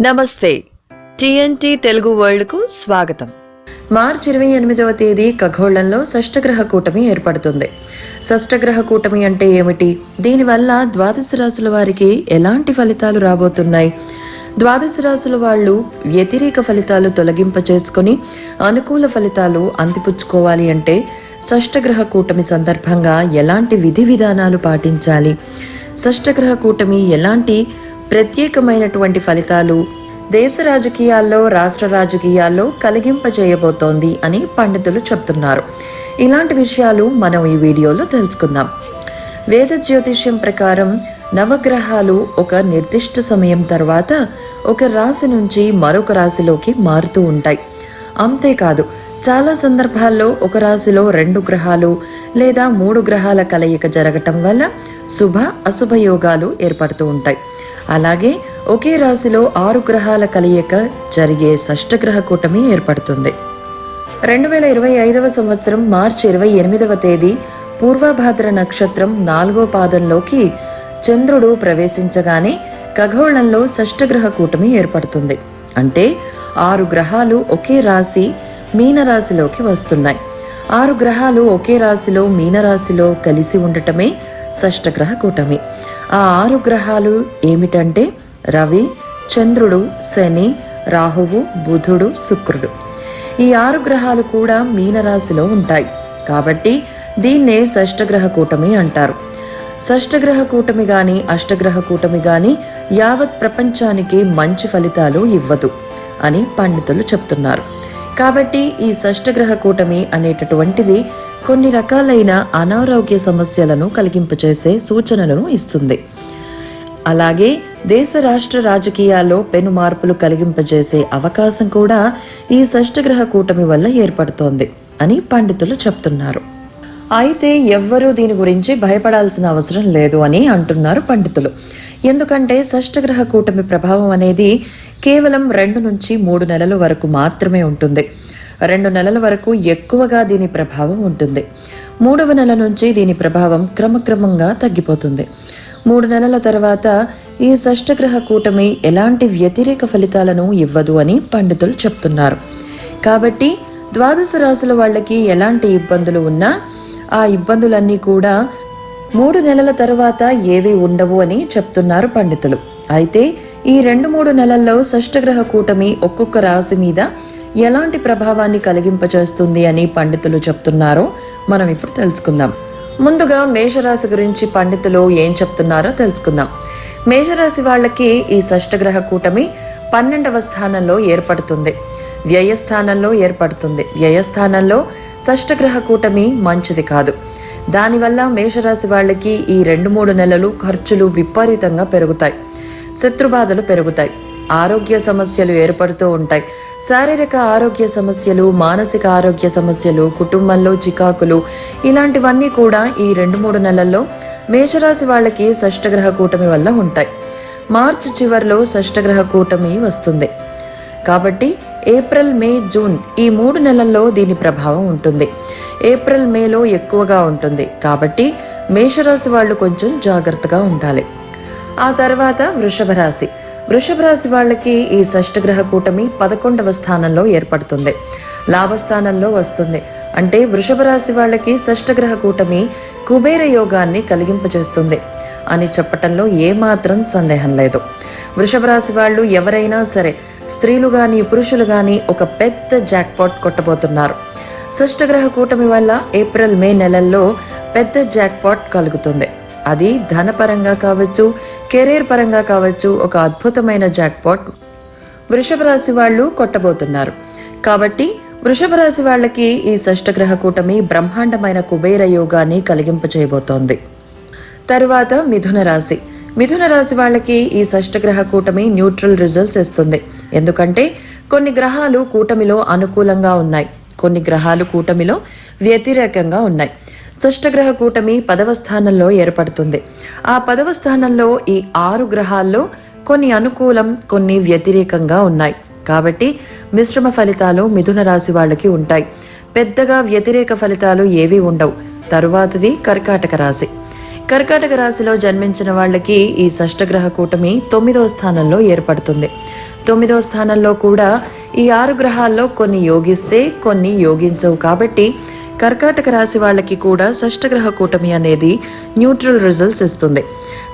నమస్తే. టిఎన్టీ తెలుగు వరల్డ్కు స్వాగతం. మార్చి ఇరవై ఎనిమిదవ తేదీ ఖగోళంలో షష్టగ్రహ కూటమి ఏర్పడుతుంది. షష్టగ్రహ కూటమి అంటే ఏమిటి? దీనివల్ల ద్వాదశ రాశుల వారికి ఎలాంటి ఫలితాలు రాబోతున్నాయి? ద్వాదశ రాశుల వాళ్ళు వ్యతిరేక ఫలితాలు తొలగింప చేసుకుని అనుకూల ఫలితాలు అందిపుచ్చుకోవాలి అంటే షష్టగ్రహ కూటమి సందర్భంగా ఎలాంటి విధి విధానాలు పాటించాలి? షష్టగ్రహ కూటమి ఎలాంటి ప్రత్యేకమైనటువంటి ఫలితాలు దేశ రాజకీయాల్లో రాష్ట్ర రాజకీయాల్లో కలిగింపజేయబోతోంది అని పండితులు చెప్తున్నారు. ఇలాంటి విషయాలు మనం ఈ వీడియోలో తెలుసుకుందాం. వేద జ్యోతిష్యం ప్రకారం నవగ్రహాలు ఒక నిర్దిష్ట సమయం తర్వాత ఒక రాశి నుంచి మరొక రాశిలోకి మారుతూ ఉంటాయి. అంతేకాదు చాలా సందర్భాల్లో ఒక రాశిలో రెండు గ్రహాలు లేదా మూడు గ్రహాల కలయిక జరగటం వల్ల శుభ అశుభ యోగాలు ఏర్పడుతూ ఉంటాయి. అలాగే ఒకే రాశిలో ఆరు గ్రహాల కలయిక జరిగే షష్టగ్రహ కూటమి ఏర్పడుతుంది. రెండు వేల ఇరవై ఐదవ సంవత్సరం మార్చి ఇరవై ఎనిమిదవ తేదీ పూర్వభాద్ర నక్షత్రం నాలుగో పాదంలోకి చంద్రుడు ప్రవేశించగానే ఖగోళంలో షష్టగ్రహ కూటమి ఏర్పడుతుంది. అంటే ఆరు గ్రహాలు ఒకే రాశి మీనరాశిలోకి వస్తున్నాయి. ఆరు గ్రహాలు ఒకే రాశిలో మీనరాశిలో కలిసి ఉండటమే షష్టగ్రహ కూటమి. ఆ ఆరు గ్రహాలు ఏమిటంటే రవి చంద్రుడు శని రాహువు బుధుడు శుక్రుడు. ఈ ఆరు గ్రహాలు కూడా మీనరాశిలో ఉంటాయి. కాబట్టి దీన్నే షష్టగ్రహ కూటమి అంటారు. షష్టగ్రహ కూటమి గాని అష్టగ్రహ కూటమి గాని యావత్ ప్రపంచానికి మంచి ఫలితాలు ఇవ్వదు అని పండితులు చెప్తున్నారు. కాబట్టి ఈ షష్టగ్రహ కూటమి అనేటటువంటిది కొన్ని రకాలైన అనారోగ్య సమస్యలను కలిగింపచేసే సూచనలను ఇస్తుంది. అలాగే దేశ రాష్ట్ర రాజకీయాల్లో పెను మార్పులు కలిగింపజేసే అవకాశం కూడా ఈ షష్టగ్రహ కూటమి వల్ల ఏర్పడుతోంది అని పండితులు చెప్తున్నారు. అయితే ఎవ్వరూ దీని గురించి భయపడాల్సిన అవసరం లేదు అని అంటున్నారు పండితులు. ఎందుకంటే షష్టగ్రహ కూటమి ప్రభావం అనేది కేవలం రెండు నుంచి మూడు నెలల వరకు మాత్రమే ఉంటుంది. రెండు నెలల వరకు ఎక్కువగా దీని ప్రభావం ఉంటుంది. మూడవ నెల నుంచి దీని ప్రభావం క్రమక్రమంగా తగ్గిపోతుంది. మూడు నెలల తర్వాత ఈ షష్టగ్రహ కూటమి ఎలాంటి వ్యతిరేక ఫలితాలను ఇవ్వదు అని పండితులు చెప్తున్నారు. కాబట్టి ద్వాదశ రాశుల వాళ్ళకి ఎలాంటి ఇబ్బందులు ఉన్నా ఆ ఇబ్బందులన్నీ కూడా మూడు నెలల తర్వాత ఏవి ఉండవు అని చెప్తున్నారు పండితులు. అయితే ఈ రెండు మూడు నెలల్లో షష్టగ్రహ కూటమి ఒక్కొక్క రాశి మీద ఎలాంటి ప్రభావాన్ని కలిగింపచేస్తుంది అని పండితులు చెప్తున్నారో మనం ఇప్పుడు తెలుసుకుందాం. ముందుగా మేషరాశి గురించి పండితులు ఏం చెప్తున్నారో తెలుసుకుందాం. మేషరాశి వాళ్ళకి ఈ షష్టగ్రహ కూటమి పన్నెండవ స్థానంలో ఏర్పడుతుంది. వ్యయస్థానంలో ఏర్పడుతుంది. వ్యయస్థానంలో షష్టగ్రహ కూటమి మంచిది కాదు. దానివల్ల మేషరాశి వాళ్ళకి ఈ రెండు మూడు నెలలు ఖర్చులు విపరీతంగా పెరుగుతాయి. శత్రుబాధలు పెరుగుతాయి. ఆరోగ్య సమస్యలు ఏర్పడుతూ ఉంటాయి. శారీరక ఆరోగ్య సమస్యలు మానసిక ఆరోగ్య సమస్యలు కుటుంబంలో చికాకులు ఇలాంటివన్నీ కూడా ఈ రెండు మూడు నెలల్లో మేషరాశి వాళ్ళకి షష్టగ్రహ కూటమి వల్ల ఉంటాయి. మార్చి చివరిలో షష్టగ్రహ కూటమి వస్తుంది. కాబట్టి ఏప్రిల్ మే జూన్ ఈ మూడు నెలల్లో దీని ప్రభావం ఉంటుంది. ఏప్రిల్ మేలో ఎక్కువగా ఉంటుంది. కాబట్టి మేషరాశి వాళ్ళు కొంచెం జాగ్రత్తగా ఉండాలి. ఆ తర్వాత వృషభ రాశి. వృషభ రాశి వాళ్ళకి ఈ షష్టగ్రహ కూటమి పదకొండవ స్థానంలో ఏర్పడుతుంది. లాభస్థానంలో వస్తుంది. అంటే వృషభ రాశి వాళ్ళకి షష్టగ్రహ కూటమి కుబేర యోగాన్ని కలిగింపచేస్తుంది అని చెప్పటంలో ఏమాత్రం సందేహం లేదు. వృషభ రాశి వాళ్ళు ఎవరైనా సరే స్త్రీలు కానీ పురుషులు కానీ ఒక పెద్ద జాక్పాట్ కొట్టబోతున్నారు. షష్టగ్రహ కూటమి వల్ల ఏప్రిల్ మే నెలల్లో పెద్ద జాక్పాట్ కలుగుతుంది. అది ధనపరంగా కావచ్చు కెరీర్ పరంగా కావచ్చు ఒక అద్భుతమైన జాక్పాట్ వృషభ రాశి వాళ్ళు కొట్టబోతున్నారు. కాబట్టి వృషభ రాశి వాళ్ళకి ఈ షష్టగ్రహ కూటమి బ్రహ్మాండమైన కుబేర యోగాన్ని కలిగింపచేయబోతోంది తరువాత మిథున రాశి. మిథున రాశి వాళ్ళకి ఈ షష్టగ్రహ కూటమి న్యూట్రల్ రిజల్ట్స్ ఇస్తుంది. ఎందుకంటే కొన్ని గ్రహాలు కూటమిలో అనుకూలంగా ఉన్నాయి. కొన్ని గ్రహాలు కూటమిలో వ్యతిరేకంగా ఉన్నాయి. షష్టగ్రహ కూటమి పదవ స్థానంలో ఏర్పడుతుంది. ఆ పదవ స్థానంలో ఈ ఆరు గ్రహాల్లో కొన్ని అనుకూలం కొన్ని వ్యతిరేకంగా ఉన్నాయి. కాబట్టి మిశ్రమ ఫలితాలు మిథున రాశి వాళ్ళకి ఉంటాయి. పెద్దగా వ్యతిరేక ఫలితాలు ఏవీ ఉండవు. తరువాతది కర్కాటక రాశి. కర్కాటక రాశిలో జన్మించిన వాళ్ళకి ఈ షష్టగ్రహ కూటమి తొమ్మిదవ స్థానంలో ఏర్పడుతుంది. తొమ్మిదవ స్థానంలో కూడా ఈ ఆరు గ్రహాల్లో కొన్ని యోగిస్తే కొన్ని యోగించవు. కాబట్టి కర్కాటక రాశి వాళ్ళకి కూడా షష్టగ్రహ కూటమి అనేది న్యూట్రల్ రిజల్ట్స్ ఇస్తుంది.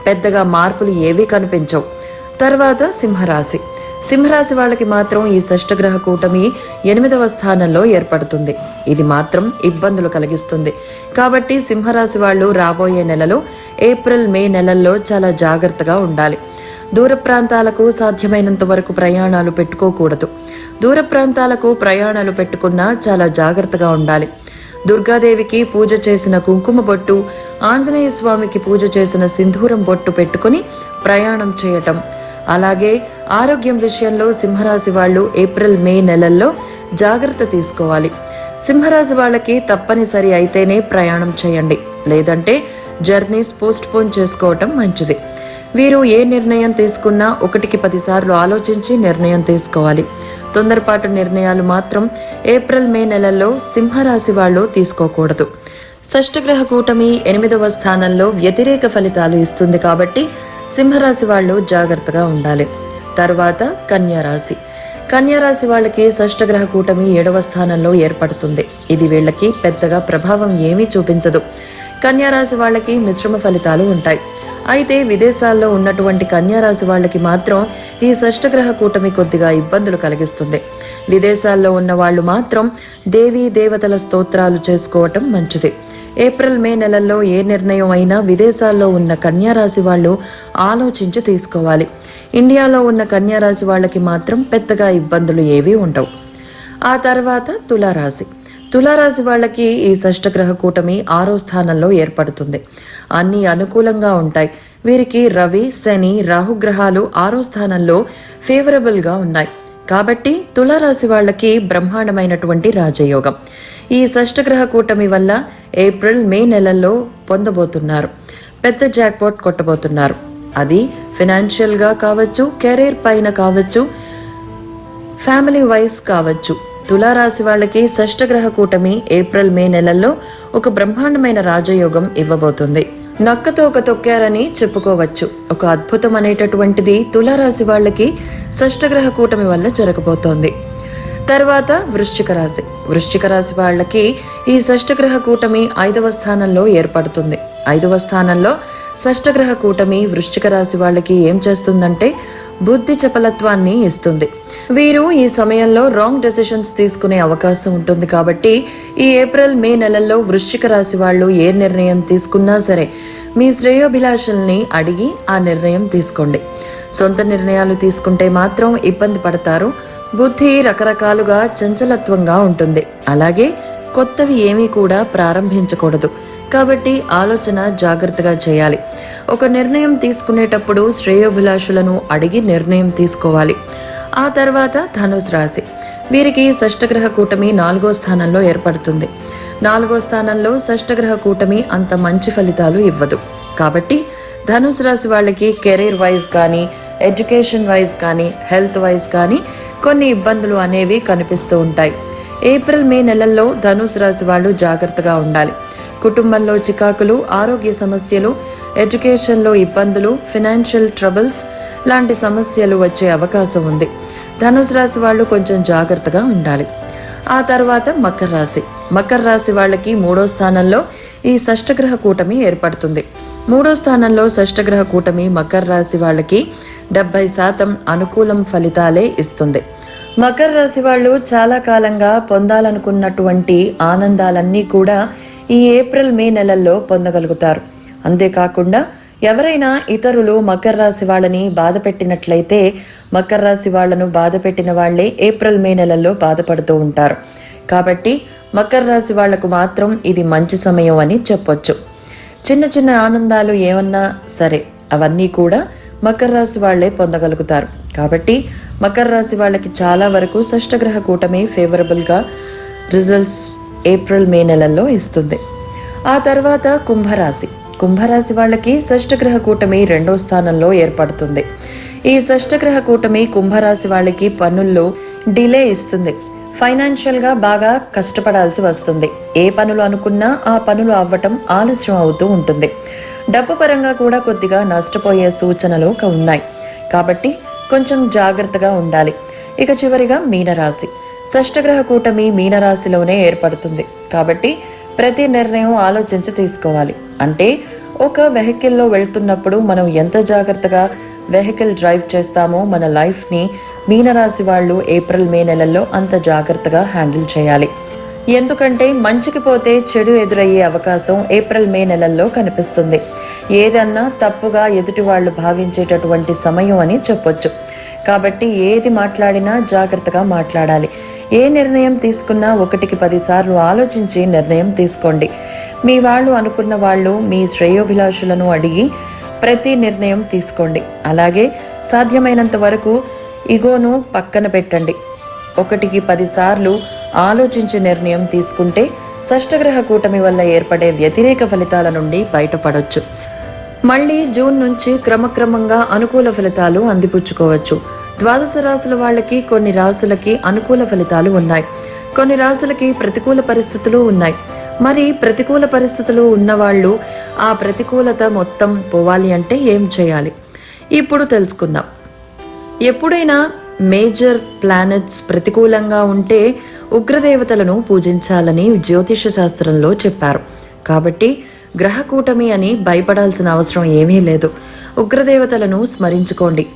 పెద్దగా మార్పులు ఏవీ కనిపించవు. తర్వాత సింహరాశి. సింహరాశి వాళ్ళకి మాత్రం ఈ షష్టగ్రహ కూటమి ఎనిమిదవ స్థానంలో ఏర్పడుతుంది. ఇది మాత్రం ఇబ్బందులు కలిగిస్తుంది. కాబట్టి సింహరాశి వాళ్ళు రాబోయే నెలలో ఏప్రిల్ మే నెలల్లో చాలా జాగ్రత్తగా ఉండాలి. దూర ప్రాంతాలకు సాధ్యమైనంత వరకు ప్రయాణాలు పెట్టుకోకూడదు. దూర ప్రాంతాలకు ప్రయాణాలు పెట్టుకున్నా చాలా జాగ్రత్తగా ఉండాలి. దుర్గాదేవికి పూజ చేసిన కుంకుమ బొట్టు ఆంజనేయ స్వామికి పూజ చేసిన సింధూరం బొట్టు పెట్టుకుని ప్రయాణం చేయటం. అలాగే ఆరోగ్యం విషయంలో సింహరాశి వాళ్ళు ఏప్రిల్ మే నెలల్లో జాగ్రత్త తీసుకోవాలి. సింహరాశి వాళ్ళకి తప్పనిసరి అయితేనే ప్రయాణం చేయండి. లేదంటే జర్నీస్ పోస్ట్ పోన్ చేసుకోవటం మంచిది. వీరు ఏ నిర్ణయం తీసుకున్నా ఒకటికి పదిసార్లు ఆలోచించి నిర్ణయం తీసుకోవాలి. తొందరపాటు నిర్ణయాలు మాత్రం ఏప్రిల్ మే నెలల్లో సింహరాశి వాళ్ళు తీసుకోకూడదు. షష్ఠగ్రహ కూటమి ఎనిమిదవ స్థానంలో వ్యతిరేక ఫలితాలు ఇస్తుంది కాబట్టి సింహరాశి వాళ్ళు జాగ్రత్తగా ఉండాలి. తర్వాత కన్యారాశి. కన్యారాశి వాళ్ళకి షష్ఠగ్రహ కూటమి ఏడవ స్థానంలో ఏర్పడుతుంది. ఇది వీళ్ళకి పెద్దగా ప్రభావం ఏమీ చూపించదు. కన్యారాశి వాళ్ళకి మిశ్రమ ఫలితాలు ఉంటాయి. అయితే విదేశాల్లో ఉన్నటువంటి కన్యారాశి వాళ్ళకి మాత్రం ఈ షష్టగ్రహ కూటమి కొద్దిగా ఇబ్బందులు కలిగిస్తుంది. విదేశాల్లో ఉన్న వాళ్ళు మాత్రం దేవీ దేవతల స్తోత్రాలు చేసుకోవటం మంచిది. ఏప్రిల్ మే నెలల్లో ఏ నిర్ణయం అయినా విదేశాల్లో ఉన్న కన్యారాశి వాళ్ళు ఆలోచించి తీసుకోవాలి. ఇండియాలో ఉన్న కన్యారాశి వాళ్ళకి మాత్రం పెద్దగా ఇబ్బందులు ఏవీ ఉండవు. ఆ తర్వాత తులారాశి. తులారాశి వాళ్ళకి ఈ షష్టగ్రహ కూటమి ఆరో స్థానంలో ఏర్పడుతుంది. అన్ని అనుకూలంగా ఉంటాయి. వీరికి రవి శని రాహుగ్రహాలు ఆరో స్థానంలో ఫేవరబుల్గా ఉన్నాయి. కాబట్టి తులారాశి వాళ్ళకి బ్రహ్మాండమైనటువంటి రాజయోగం. ఈ షష్టగ్రహ కూటమి వల్ల ఏప్రిల్ మే నెలల్లో పొందబోతున్నారు. పెద్ద జాక్పాట్ కొట్టబోతున్నారు. అది ఫినాన్షియల్గా కావచ్చు కెరీర్ పైన కావచ్చు ఫ్యామిలీ వైస్ కావచ్చు. తులారాశి వాళ్ళకి షష్టగ్రహ కూటమి ఏప్రిల్ మే నెలల్లో ఒక బ్రహ్మాండమైన రాజయోగం ఇవ్వబోతుంది. నక్కతో ఒక తొక్కారని చెప్పుకోవచ్చు. ఒక అద్భుతం అనేటటువంటిది తులారాశి వాళ్ళకి షష్టగ్రహ కూటమి వల్ల జరగబోతోంది. తర్వాత వృశ్చిక రాశి. వృశ్చిక రాశి వాళ్ళకి ఈ షష్టగ్రహ కూటమి ఐదవ స్థానంలో ఏర్పడుతుంది. ఐదవ స్థానంలో షష్టగ్రహ కూటమి వృశ్చిక రాశి వాళ్ళకి ఏం చేస్తుందంటే బుద్ధి చపలత్వాన్ని ఇస్తుంది. వీరు ఈ సమయంలో రాంగ్ డెసిషన్స్ తీసుకునే అవకాశం ఉంటుంది కాబట్టి ఈ ఏప్రిల్ మే నెలల్లో వృశ్చిక రాశి వాళ్ళు ఏ నిర్ణయం తీసుకున్నా సరే మీ శ్రేయోభిలాషల్ని అడిగి ఆ నిర్ణయం తీసుకోండి. సొంత నిర్ణయాలు తీసుకుంటే మాత్రం ఇబ్బంది పడతారు. బుద్ధి రకరకాలుగా చంచలత్వంగా ఉంటుంది. అలాగే కొత్తవి ఏమీ కూడా ప్రారంభించకూడదు. కాబట్టి ఆలోచన జాగ్రత్తగా చేయాలి. ఒక నిర్ణయం తీసుకునేటప్పుడు శ్రేయోభిలాషులను అడిగి నిర్ణయం తీసుకోవాలి. ఆ తర్వాత ధనుసు రాశి. వీరికి షష్టగ్రహ కూటమి నాలుగో స్థానంలో ఏర్పడుతుంది. నాలుగో స్థానంలో షష్టగ్రహ కూటమి అంత మంచి ఫలితాలు ఇవ్వదు. కాబట్టి ధనుసు రాశి వాళ్ళకి కెరీర్ వైజ్ కానీ ఎడ్యుకేషన్ వైజ్ కానీ హెల్త్ వైజ్ కానీ కొన్ని ఇబ్బందులు అనేవి కనిపిస్తూ ఉంటాయి. ఏప్రిల్ మే నెలల్లో ధనుసు రాశి వాళ్ళు జాగ్రత్తగా ఉండాలి. కుటుంబంలో చికాకులు ఆరోగ్య సమస్యలు ఎడ్యుకేషన్లో ఇబ్బందులు ఫినాన్షియల్ ట్రబుల్స్ లాంటి సమస్యలు వచ్చే అవకాశం ఉంది. ధనుసు రాశి వాళ్ళు కొంచెం జాగ్రత్తగా ఉండాలి. ఆ తర్వాత మకర రాశి. మకర రాశి వాళ్ళకి మూడో స్థానంలో ఈ షష్టగ్రహ కూటమి ఏర్పడుతుంది. మూడో స్థానంలో షష్టగ్రహ కూటమి మకర రాశి వాళ్ళకి డెబ్బై శాతం అనుకూలం ఫలితాలే ఇస్తుంది. మకర రాశి వాళ్ళు చాలా కాలంగా పొందాలనుకున్నటువంటి ఆనందాలన్నీ కూడా ఈ ఏప్రిల్ మే నెలల్లో పొందగలుగుతారు. అంతేకాకుండా ఎవరైనా ఇతరులు మకర రాశి వాళ్ళని బాధ పెట్టినట్లయితే మకర రాశి వాళ్ళను బాధ పెట్టిన వాళ్ళే ఏప్రిల్ మే నెలల్లో బాధపడుతూ ఉంటారు. కాబట్టి మకర రాశి వాళ్ళకు మాత్రం ఇది మంచి సమయం అని చెప్పొచ్చు. చిన్న చిన్న ఆనందాలు ఏమన్నా సరే అవన్నీ కూడా మకర రాశి వాళ్ళే పొందగలుగుతారు. కాబట్టి మకర రాశి వాళ్ళకి చాలా వరకు షష్టగ్రహ కూటమి ఫేవరబుల్గా రిజల్ట్స్ ఏప్రిల్ మే నెలల్లో ఇస్తుంది. ఆ తర్వాత కుంభరాశి. కుంభరాశి వాళ్ళకి షష్టగ్రహ కూటమి రెండో స్థానంలో ఏర్పడుతుంది. ఈ షష్టగ్రహ కూటమి కుంభరాశి వాళ్ళకి పనుల్లో డిలే ఇస్తుంది. ఫైనాన్షియల్గా బాగా కష్టపడాల్సి వస్తుంది. ఏ పనులు అనుకున్నా ఆ పనులు అవ్వటం ఆలస్యం అవుతూ ఉంటుంది. డబ్బు పరంగా కూడా కొద్దిగా నష్టపోయే సూచనలు ఉన్నాయి. కాబట్టి కొంచెం జాగ్రత్తగా ఉండాలి. ఇక చివరిగా మీనరాశి. షష్టగ్రహ కూటమి మీనరాశిలోనే ఏర్పడుతుంది. కాబట్టి ప్రతి నిర్ణయం ఆలోచించి తీసుకోవాలి. అంటే ఒక వెహికల్లో వెళ్తున్నప్పుడు మనం ఎంత జాగ్రత్తగా వెహికల్ డ్రైవ్ చేస్తామో మన లైఫ్ని మీనరాశి వాళ్ళు ఏప్రిల్ మే నెలల్లో అంత జాగ్రత్తగా హ్యాండిల్ చేయాలి. ఎందుకంటే మంచికి పోతే చెడు ఎదురయ్యే అవకాశం ఏప్రిల్ మే నెలల్లో కనిపిస్తుంది. ఏదన్నా తప్పుగా ఎదుటి వాళ్ళు భావించేటటువంటి సమయం అని చెప్పొచ్చు. కాబట్టి ఏది మాట్లాడినా జాగ్రత్తగా మాట్లాడాలి. ఏ నిర్ణయం తీసుకున్నా ఒకటికి పదిసార్లు ఆలోచించి నిర్ణయం తీసుకోండి. మీ వాళ్ళు అనుకున్న వాళ్ళు మీ శ్రేయోభిలాషులను అడిగి ప్రతి నిర్ణయం తీసుకోండి. అలాగే సాధ్యమైనంత వరకు ఇగోను పక్కన పెట్టండి. ఒకటికి పదిసార్లు ఆలోచించి నిర్ణయం తీసుకుంటే షష్టగ్రహ కూటమి వల్ల ఏర్పడే వ్యతిరేక ఫలితాల నుండి బయటపడొచ్చు. మళ్ళీ జూన్ నుంచి క్రమక్రమంగా అనుకూల ఫలితాలు అందిపుచ్చుకోవచ్చు. ద్వాదశ రాశుల వాళ్ళకి కొన్ని రాసులకి అనుకూల ఫలితాలు ఉన్నాయి. కొన్ని రాసులకి ప్రతికూల పరిస్థితులు ఉన్నాయి. మరి ప్రతికూల పరిస్థితులు ఉన్నవాళ్ళు ఆ ప్రతికూలత మొత్తం పోవాలి అంటే ఏం చేయాలి? ఇప్పుడు తెలుసుకుందాం. ఎప్పుడైనా మేజర్ ప్లానెట్స్ ప్రతికూలంగా ఉంటే ఉగ్రదేవతలను పూజించాలని జ్యోతిష శాస్త్రంలో చెప్పారు. కాబట్టి గ్రహకూటమి అని భయపడాల్సిన అవసరం ఏమీ లేదు. ఉగ్రదేవతలను స్మరించుకోండి.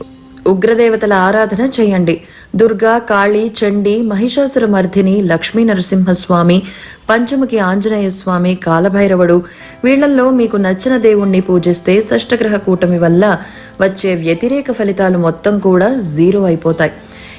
ఉగ్రదేవతల ఆరాధన చేయండి. దుర్గా కాళీ చండి మహిషాసుర మర్ధిని లక్ష్మీ నరసింహస్వామి పంచముఖి ఆంజనేయ స్వామి కాలభైరవుడు వీళ్ళల్లో మీకు నచ్చిన దేవుణ్ణి పూజిస్తే షష్టగ్రహ కూటమి వల్ల వచ్చే వ్యతిరేక ఫలితాలు మొత్తం కూడా జీరో అయిపోతాయి.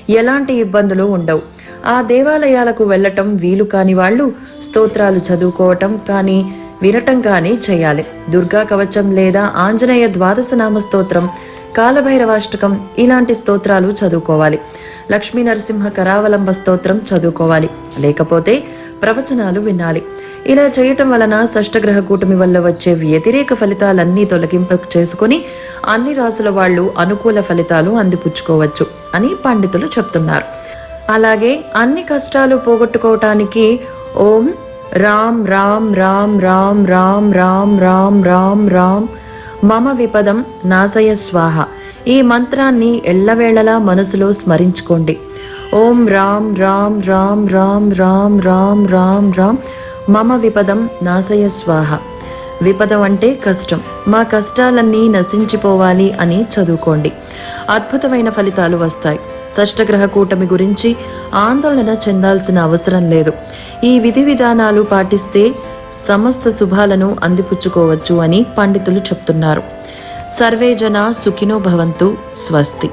ఎలాంటి ఇబ్బందులు ఉండవు. ఆ దేవాలయాలకు వెళ్ళటం వీలు కాని వాళ్ళు స్తోత్రాలు చదువుకోవటం కానీ వినటం కానీ చేయాలి. దుర్గా కవచం లేదా ఆంజనేయ ద్వాదశ నామ స్తోత్రం కాలభైరవాష్టకం ఇలాంటి స్తోత్రాలు చదువుకోవాలి. లక్ష్మీ నరసింహ కరావలంబ స్తోత్రం చదువుకోవాలి. లేకపోతే ప్రవచనాలు వినాలి. ఇలా చేయటం వలన షష్టగ్రహ కూటమి వల్ల వచ్చే వ్యతిరేక ఫలితాలన్నీ తొలగింపు చేసుకుని అన్ని రాసుల వాళ్ళు అనుకూల ఫలితాలు అందిపుచ్చుకోవచ్చు అని పండితులు చెప్తున్నారు. అలాగే అన్ని కష్టాలు పోగొట్టుకోవటానికి ఓం రామ్ రామ్ రామ్ రామ్ రామ్ రామ్ రామ్ రామ్ రామ్ మమ విపదం నాశయ స్వాహ ఈ మంత్రాన్ని ఎల్లవేళలా మనసులో స్మరించుకోండి ఓం రామ్ రామ్ రామ్ రామ్ రామ్ రామ్ రామ్ రామ్ మమ విపదం నాశయ స్వాహ విపదం అంటే కష్టం మా కష్టాలన్నీ నశించిపోవాలి అని చదువుకోండి అద్భుతమైన ఫలితాలు వస్తాయి షష్టగ్రహ కూటమి గురించి ఆందోళన చెందాల్సిన అవసరం లేదు. ఈ విధి విధానాలు పాటిస్తే సమస్త శుభాలను అందిపుచ్చుకోవచ్చు అని పండితులు చెప్తున్నారు. సర్వే జన సుఖినో భవంతు స్వస్తి.